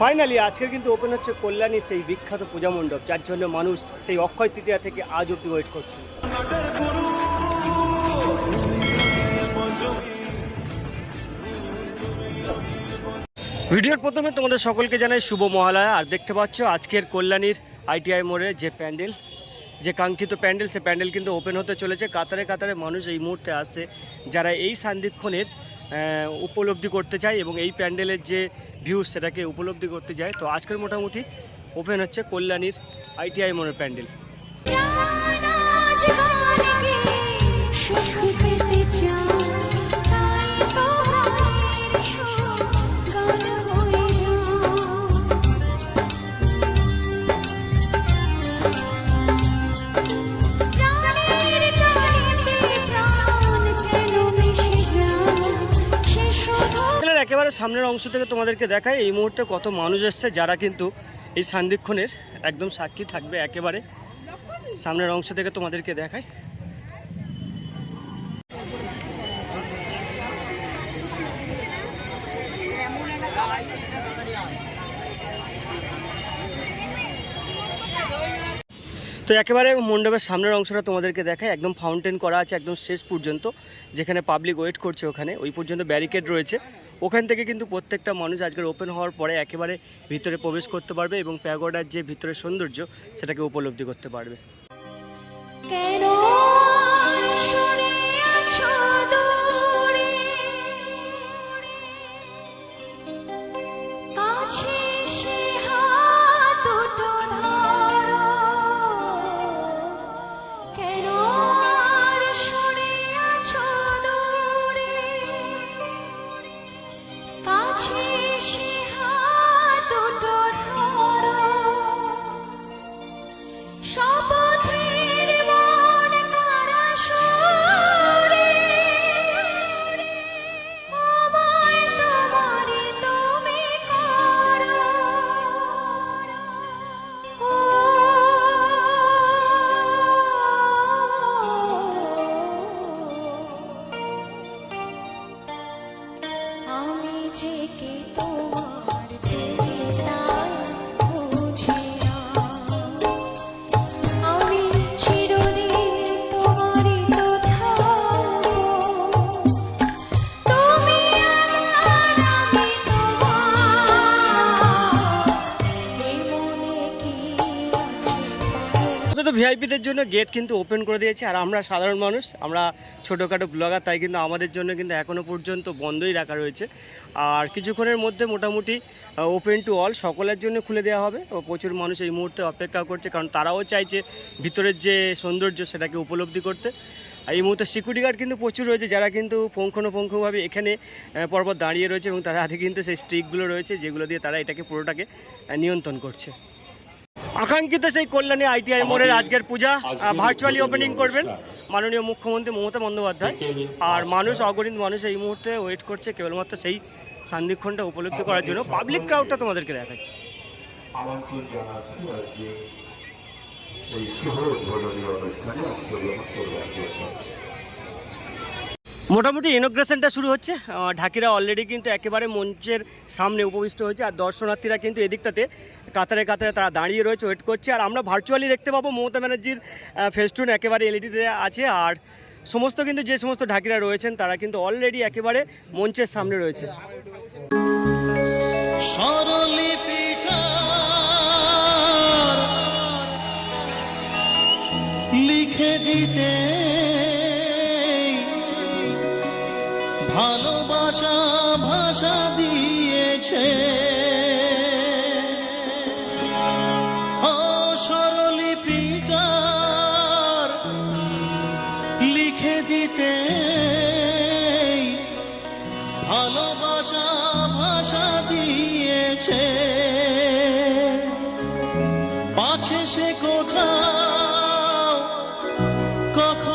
Finally আজকে কিন্তু open হচ্ছে কল্যাণী সেই বিখ্যাত পূজা মণ্ডপ যার জন্য মানুষ সেই অক্ষয় তৃতীয়া থেকে আজ অব্দি ওয়েট করছে। ভিডিওর প্রথমে তোমাদের সকলকে জানাই শুভ মহালয়া। আর দেখতে পাচ্ছ আজকের কল্যাণীর আইটিআই মোড়ে যে প্যান্ডেল যে কাঙ্ক্ষিত প্যান্ডেল, সে প্যান্ডেল কিন্তু ওপেন হতে চলেছে। কাতারে কাতারে মানুষ এই মুহূর্তে আসছে। যারা এই সান্দিক্ষণের উপলব্ধি করতে চায় এবং এই প্যান্ডেলের যে ভিউজ সেটাকে উপলব্ধি করতে যায়। তো আজকের মোটামুটি ওপেন হচ্ছে কল্যাণীর আইটিআই মোড়ের প্যান্ডেল। সামনের অংশ থেকে তোমাদেরকে দেখায় এই মুহূর্তে কত মানুষ এসছে যারা কিন্তু এই সান্দিক্ষণের একদম সাক্ষী থাকবে একেবারে। সামনের অংশ থেকে তোমাদেরকে দেখায় তো একেবারে মণ্ডপের সামনের অংশটা তোমাদেরকে দেখায় একদম ফাউন্টেন করা আছে একদম শেষ পর্যন্ত, যেখানে পাবলিক ওয়েট করছে ওখানে, ওই পর্যন্ত ব্যারিকেড রয়েছে। ওখান থেকে কিন্তু প্রত্যেকটা মানুষ আজকের ওপেন হওয়ার পরে একেবারে ভিতরে প্রবেশ করতে পারবে এবং প্যাগোডার যে ভিতরের সৌন্দর্য, সেটাকে উপলব্ধি করতে পারবে। আমি কি তোমার চেতাই ভিআইপিদের জন্য গেট কিন্তু ওপেন করে দিয়েছে, আর আমরা সাধারণ মানুষ, আমরা ছোটোখাটো ব্লগার তাই কিন্তু আমাদের জন্য কিন্তু এখনও পর্যন্ত বন্ধই রাখা রয়েছে। আর কিছুক্ষণের মধ্যে মোটামুটি ওপেন টু অল সকলের জন্য খুলে দেওয়া হবে। ও প্রচুর মানুষ এই মুহূর্তে অপেক্ষা করছে, কারণ তারাও চাইছে ভিতরের যে সৌন্দর্য সেটাকে উপলব্ধি করতে। এই মুহূর্তে সিকিউরিটি গার্ড কিন্তু প্রচুর রয়েছে, যারা কিন্তু পুঙ্খানুপুঙ্খভাবে এখানে পরপর দাঁড়িয়ে রয়েছে এবং তাদের হাতে কিন্তু সেই স্টিকগুলো রয়েছে, যেগুলো দিয়ে তারা এটাকে পুরোটাকে নিয়ন্ত্রণ করছে। আকাঙ্ক্ষিত সেই কল্যাণী আইটিআই মোড়ের আজকের পূজা ভার্চুয়ালি ওপেনিং করবেন মাননীয় মুখ্যমন্ত্রী মমতা বন্দ্যোপাধ্যায়। আর মানুষ অগণিত মানুষ এই মুহূর্তে ওয়েট করছে কেবলমাত্র সেই সান্দিক্ষণটা উপলব্ধি করার জন্য। পাবলিক ক্রাউডটা তোমাদেরকে দেখায় আমন্ত্রণ জানাচ্ছি আজকে এই শুভ উদ্বোধনী অনুষ্ঠানে মোটামুটি ইনোগ্রেশনটা শুরু হচ্ছে। ঢাকিরা অলরেডি কিন্তু একেবারে মঞ্চের সামনে উপবিষ্ট হয়েছে আর দর্শনার্থীরা কিন্তু এদিকটাতে কাতারে কাতারে তারা দাঁড়িয়ে রয়েছে ওয়েট করছে। আর আমরা ভার্চুয়ালি দেখতে পাবো মমতা ব্যানার্জির ফেস্টুন একেবারে এলইডিতে আছে। আর সমস্ত কিন্তু যে সমস্ত ঢাকিরা রয়েছেন, তারা কিন্তু অলরেডি একেবারে মঞ্চের সামনে রয়েছে। ভালোবাসা ভাষা দিয়েছে। ও স্বরলিপিকার লিখে দিতে ভালোবাসা ভাষা দিয়েছে। পাছে সে কোথাও কখনো